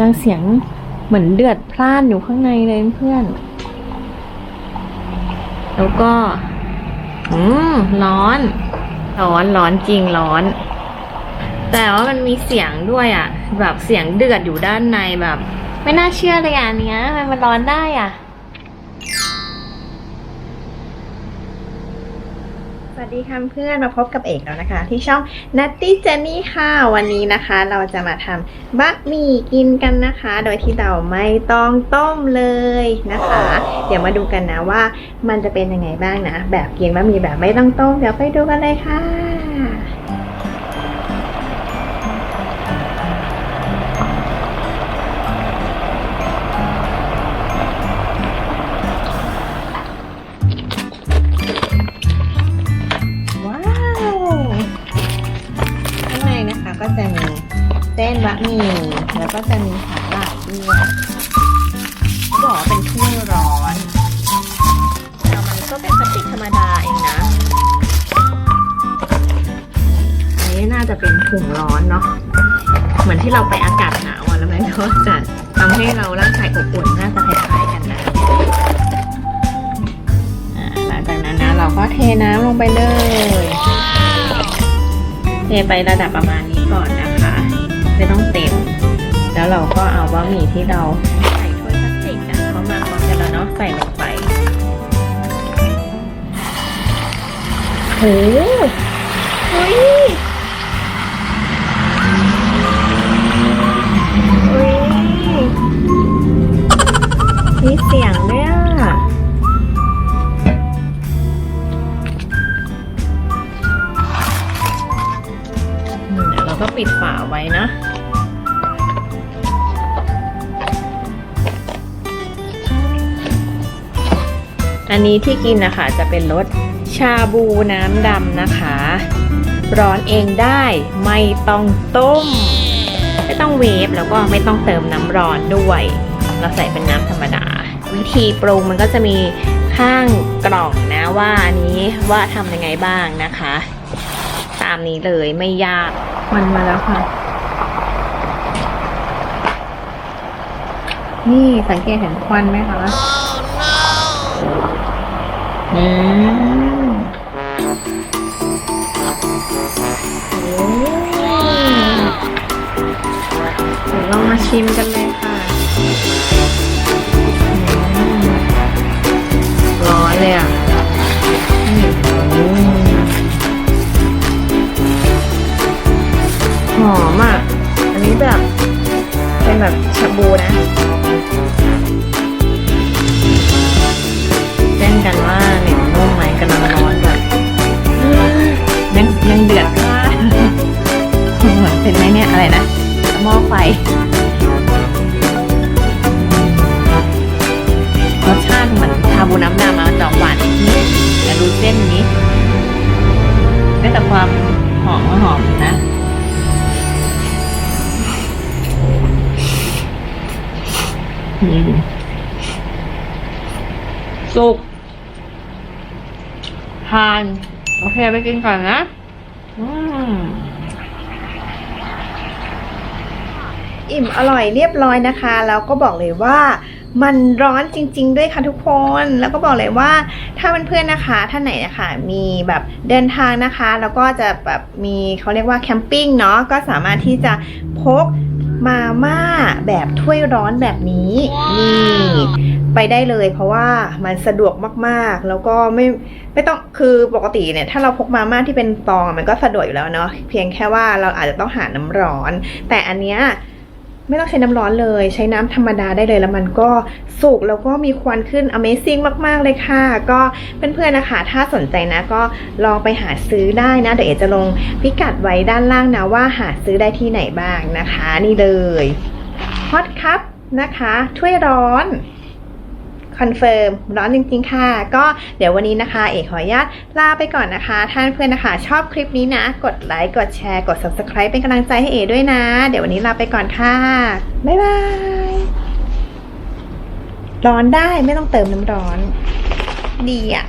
ยังเสียงเหมือนเดือดพล่านอยู่ข้างในเลยเพื่อน แล้วก็ อืมร้อน ร้อนร้อนจริงร้อน แต่ว่ามันมีเสียงด้วยอะ่ะ แบบเสียงเดือดอยู่ด้านในแบบ ไม่น่าเชื่อเลยอะเนี้ยทำไมมันร้อนได้อะ วัสดีค่ะเพื่อนมาพบกับเอกแล้วนะคะ ที่ช่อง Natty Jenny ค่ะ วันนี้นะคะ เราจะมาทำบะหมี่กินกันนะคะ โดยที่เราไม่ต้องต้มเลยนะคะ เดี๋ยวมาดูกันนะว่ามันจะเป็นยังไงบ้างนะ แบบกินบะหมี่แบบไม่ต้องต้ม เดี๋ยวไปดูกันเลยค่ะ บะหมี่แล้วก็จะมีสาหร่ายด้วยเขาบอกว่าเป็นเครื่องร้อนแต่มันก็เป็นพลาสติกธรรมดาเองนะอันนี้น่าจะเป็นถุงร้อนเนาะเหมือนที่เราไปอากาศหนาวแล้วมันก็จะทำให้เราร่างกายอบอุ่นน่าจะคล้ายๆกันนะหลังจากนั้นนะเราก็เทน้ำลงไปเลย เทไประดับประมาณนี้ก่อนนะ แล้วเราก็เอาบะหมี่ที่เราใส่ถ้วยพลาสติกนะเข้ามาพร้อมกันแล้วเนาะใส่ลงไปโหเฮ้ยเฮ้ยมีเสียงด้วยอะอืมเดี๋ยวเราก็ปิดฝาไว้นะ อันนี้ที่กินนะคะจะเป็นรสชาบูน้ำดำนะคะ ร้อนเองได้ไม่ต้องต้ม ไม่ต้องเวฟแล้วก็ไม่ต้องเติมน้ำร้อนด้วย เราใส่เป็นน้ำธรรมดา วิธีปรุงมันก็จะมีข้างกล่องนะว่าอันนี้ว่าทำยังไงบ้างนะคะ ตามนี้เลยไม่ยากมันมาแล้วค่ะ นี่สังเกตเห็นควันไหมคะ อืมโอ้เดี๋ยวเรามาชิมกันเลยค่ะ เห็นไหมเนี่ยอะไรนะหม้อไฟรสชาติเหมือนชาบูน้ำดำมาจอกหวานนิดแต่ดูเส้นนี้ได้แต่ความหอมหอมนะสุกทาน โอเคไปกินก่อนนะ อืม อิ่มอร่อยเรียบร้อยนะคะแล้วก็บอกเลยว่ามันร้อนจริง ๆ ด้วยค่ะทุกคนแล้วก็บอกเลยว่าถ้าเพื่อนๆนะคะท่านไหนนะคะมีแบบเดินทางนะคะ แล้วก็จะแบบมีเขาเรียกว่าแคมปิ้งเนาะก็สามารถที่จะพกมาม่าแบบถ้วยร้อนแบบนี้นี่ไปได้เลยเพราะว่ามันสะดวกมากๆ แล้วก็ไม่ไม่ต้องคือปกติเนี่ยถ้าเราพกมาม่าที่เป็นฟองมันก็สะดวกอยู่แล้วเนาะเพียงแค่ว่าเราอาจจะต้องหาน้ำร้อน แต่อันเนี้ย ไม่ต้องใช้น้ำร้อนเลย ใช้น้ำธรรมดาได้เลยแล้วมันก็สุกแล้วก็มีควันขึ้น Amazing มาก ๆ เลยค่ะ ก็เพื่อนๆนะคะ ถ้าสนใจนะก็ลองไปหาซื้อได้นะ เดี๋ยวเอจะลงพิกัดไว้ด้านล่างนะว่าหาซื้อได้ที่ไหนบ้างนะคะ นี่เลยฮอตคัพนะคะ ถ้วยร้อน คอนเฟิร์มร้อนจริงๆค่ะ ก็เดี๋ยววันนี้นะคะ เอกขออนุญาตลาไปก่อนนะคะ ท่านเพื่อนนะคะ ชอบคลิปนี้นะ กดไลค์กดแชร์กด subscribe เป็นกำลังใจให้เอด้วยนะ เดี๋ยววันนี้ลาไปก่อนค่ะ บ๊ายบายร้อนได้ไม่ต้องเติมน้ำร้อน ดีอะ